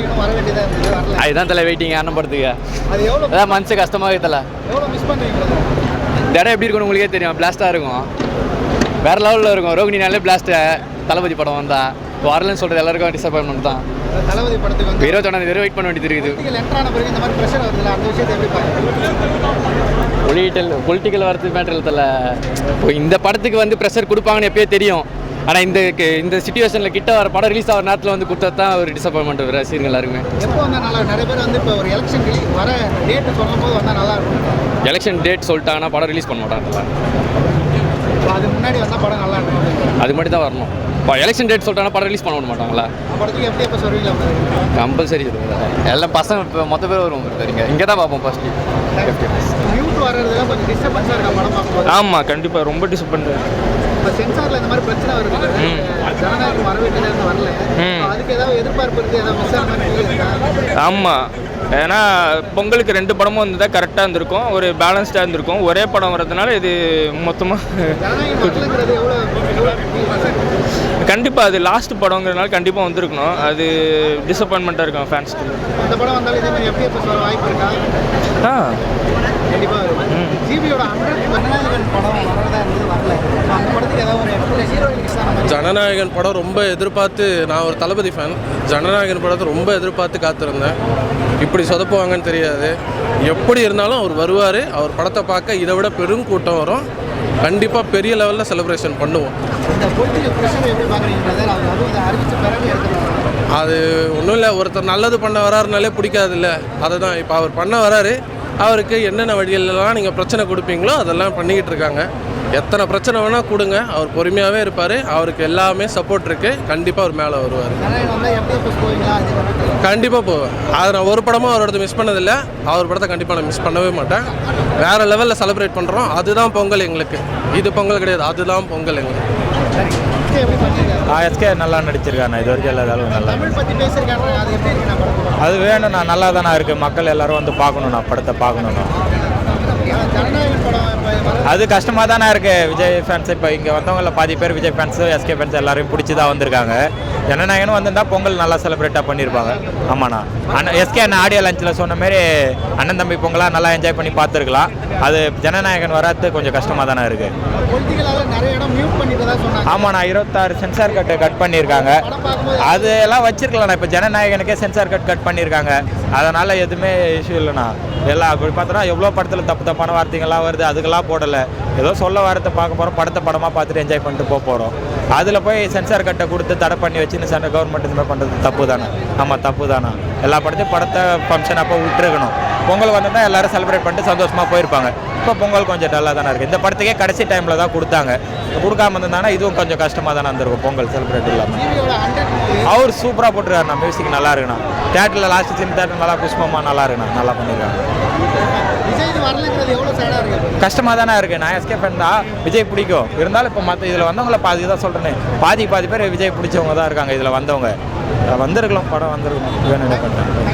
ஜனநாயகம் வர வேண்டியதாக இருந்தது வரல அதுதான் தலை வெயிட்டிங் அண்ணன் படத்துக்கு. அது எவ்வளோ அதான் மனசு கஷ்டமாக தலை. எவ்வளோ மிஸ் பண்ணுறீங்க brother? இந்த இடம் எப்படி இருக்கும்னு உங்களுக்கே தெரியும். பிளாஸ்டாக இருக்கும். வேற லெவலில் இருக்கும். ரோகிணினாலே பிளாஸ்ட்டு தளபதி படம் வந்தா. வரலன்னு சொல்கிறது எல்லாருக்கும் டிசப்பாயின்மெண்ட் தான். தளபதி படத்துக்கு வந்து இருபத்தொன்னாம் தேதி வெயிட் பண்ண வேண்டியது இருக்குது. பொலிட்டிக்கல் என்ட்ரான பிறகு இந்த மாதிரி ப்ரெஷர் வருதுல்ல அந்த விஷயத்தை எப்படி பாருங்க பொலிட்டிக்கல் பொலிட்டிக்கல் வரது மேட்டர் இப்போ இந்த படத்துக்கு வந்து ப்ரெஷர் கொடுப்பாங்கன்னு எப்பயே தெரியும். ஆனால் இந்த இந்த சுச்சுவேஷனில் கிட்ட வர படம் ரிலீஸ் ஆகிற நேரத்தில் வந்து கொடுத்தா தான் ஒரு டிசப்பாயின்மெண்ட் ரசிகர்கள் எல்லாருமே எப்போ வந்தால் நல்லா நிறைய பேர் வந்து இப்போ ஒரு எலெக்ஷன் வர டேட்டு சொல்லும் போது வந்தால் நல்லா இருக்கும். எலெக்ஷன் டேட் சொல்லிட்டாங்கன்னா படம் ரிலீஸ் பண்ண மாட்டாங்கல்ல இப்போ அது முன்னாடி வந்தால் படம் நல்லா இருக்கும். அது மட்டும் தான் வரணும். இப்போ எலெக்ஷன் டேட் சொல்லிட்டாங்கன்னா படம் ரிலீஸ் பண்ண மாட்டாங்களா படத்துக்கு எப்படி எப்போ சொல்வீங்களா brother? கம்பல்சரி எல்லாம் பசங்க இப்போ மொத்த பேர் வருவோம் சரிங்க இங்கே தான் பார்ப்போம் ஃபர்ஸ்ட் மியூட் வர்றதுல கொஞ்சம் டிஸ்டர்பன்ஸாக இருக்கா படம் பார்க்கும்போது. ஆமாம் கண்டிப்பாக ரொம்ப டிசப்பாயிண்ட் இப்போ சென்சாரில் இந்த மாதிரி பிரச்சனை வருது. ஜனநாயகம் வர வேண்டியதாக இருந்து வரல அதுக்கு ஏதாவது எதிர்பார்ப்பு இருக்குது ஏதாவது மிஸ் ஆன ஆமாம் ஏன்னா பொங்கலுக்கு ரெண்டு படமும் வந்ததா கரெக்டாக இருந்திருக்கும். ஒரு பேலன்ஸ்டாக இருந்திருக்கும். ஒரே படம் வர்றதுனால இது மொத்தமாக? கண்டிப்பாக அது லாஸ்ட் படங்கிறதுனால கண்டிப்பாக வந்திருக்கணும். அது டிசப்பாயின்மெண்ட்டாக இருக்கும் ஃபேன்ஸ்க்கு இந்த ஜனநாயகன் படம் ரொம்ப எதிர்பார்த்து நான் ஒரு தளபதி ஃபேன் ஜனநாயகன் படத்தை ரொம்ப எதிர்பார்த்து காத்திருந்தேன். இப்படி சொதப்புவாங்கன்னு தெரியாது. எப்படி இருந்தாலும் அவர் வருவார் அவர் படத்தை பார்க்க இதை விட பெரும் கூட்டம் வரும். கண்டிப்பாக பெரிய லெவலில் செலிப்ரேஷன் பண்ணுவோம். அது ஒன்றும் இல்லை ஒருத்தர் நல்லது பண்ண வராருனாலே பிடிக்காது இல்லை அதை தான் இப்போ அவர் பண்ண வராரு அவருக்கு என்னென்ன வழிகளெல்லாம் நீங்கள் பிரச்சனை கொடுப்பீங்களோ அதெல்லாம் பண்ணிக்கிட்டு இருக்காங்க. எத்தனை பிரச்சனை வேணால் கொடுங்க. அவர் பொறுமையாகவே இருப்பார். அவருக்கு எல்லாமே சப்போர்ட் இருக்குது கண்டிப்பாக அவர் மேலே வருவார். கண்டிப்பாக போவேன். அதை நான் ஒரு படமும் அவரோட மிஸ் பண்ணதில்லை. அவர் படத்தை கண்டிப்பாக நான் மிஸ் பண்ணவே மாட்டேன். வேறு லெவலில் செலிப்ரேட் பண்ணுறோம் அதுதான் பொங்கல் எங்களுக்கு. இது பொங்கல் கிடையாது. அதுதான் பொங்கல் எங்களுக்கு. ஆ எஸ்கே நல்லா நடிச்சிருக்காரு இது வரைக்கும் எல்லா அளவு நல்லா அது வேணும்ண்ணா நல்லா தானே இருக்குது மக்கள் எல்லாரும் வந்து பார்க்கணுண்ணா படத்தை பார்க்கணுண்ணா அது கஷ்டமாக தானே இருக்குது விஜய் ஃபேன்ஸ் இப்போ இங்கே வந்தவங்கள பாதி பேர் விஜய் ஃபேன்ஸு எஸ்கே ஃபேன்ஸ் எல்லாரையும் பிடிச்சி தான் வந்திருக்காங்க. ஜனநாயகனும் வந்திருந்தா பொங்கல் நல்லா செலிப்ரேட்டாக பண்ணியிருப்பாங்க ஆமாண்ணா. அண்ணன் எஸ்கே அண்ணன் ஆடியோ லஞ்சில் சொன்ன மாரி அண்ணன் தம்பி பொங்கலாக நல்லா என்ஜாய் பண்ணி பார்த்துருக்கலாம். அது ஜனநாயகன் வராது கொஞ்சம் கஷ்டமாக தானே இருக்குது ஆமாண்ணா இருபத்தாறு சென்சார் கட்டு கட் பண்ணியிருக்காங்க அது எல்லாம் வச்சிருக்கலாம் இப்போ ஜனநாயகனுக்கே சென்சார் கட் கட் பண்ணியிருக்காங்க அதனால் எதுவுமே இஷ்யூ இல்லைண்ணா. எல்லாம் அப்படி பார்த்தோன்னா எவ்வளோ படத்தில் தப்பு தப்பான வார்த்தைகள்லாம் வருது அதுக்கெல்லாம் போடலை. ஏதோ சொல்ல வாரத்தை பார்க்க போகிறோம் படத்தை படமாக பார்த்துட்டு என்ஜாய் பண்ணிட்டு போக போகிறோம் அதில் போய் சென்சார் கட்டை கொடுத்து தடை பண்ணி வச்சுன்னு சென்ட்ரல் கவர்மெண்ட் இந்த மாதிரி பண்ணுறது தப்பு தானே? ஆமாம் தப்பு தானே. எல்லா படத்தையும் படத்தை ஃபங்க்ஷன் அப்போ விட்டுருக்கணும். பொங்கல் வந்து தான் எல்லாரும் செலிப்ரேட் பண்ணிட்டு சந்தோஷமாக போயிருப்பாங்க. இப்போ பொங்கல் கொஞ்சம் டல்லாக தானே இருக்குது இந்த படத்துக்கே கடைசி டைமில் தான் கொடுத்தாங்க. கொடுக்காம இருந்தாங்கன்னா இதுவும் கொஞ்சம் கஷ்டமாக தானே இருந்திருக்கும் பொங்கல் செலிப்ரேட் இல்லாமல் அவர் சூப்பராக போட்டுருக்காருண்ணா மியூசிக் நல்லா இருக்குண்ணா. தேட்டரில் லாஸ்ட் சீன் தேட்டர் நல்லா புஷ்பமாக நல்லா இருக்குண்ணா நல்லா பண்ணியிருக்காங்க விஜய் இது வரலங்கிறது எவ்வளோ சேடாக இருக்கு கஷ்டமாக தானே இருக்குது நான் எஸ்கே ஃபேன் தான். விஜய் பிடிக்கும். இருந்தாலும் இப்போ மற்ற இதில் வந்தவங்கள பாதி தான் சொல்கிறேனே பாதி பாதி பேர் விஜய் பிடிச்சவங்க தான் இருக்காங்க. இதில் வந்தவங்க. வந்திருக்கலாம். படம் வந்திருக்கணும் என்ன பண்ணுறேன்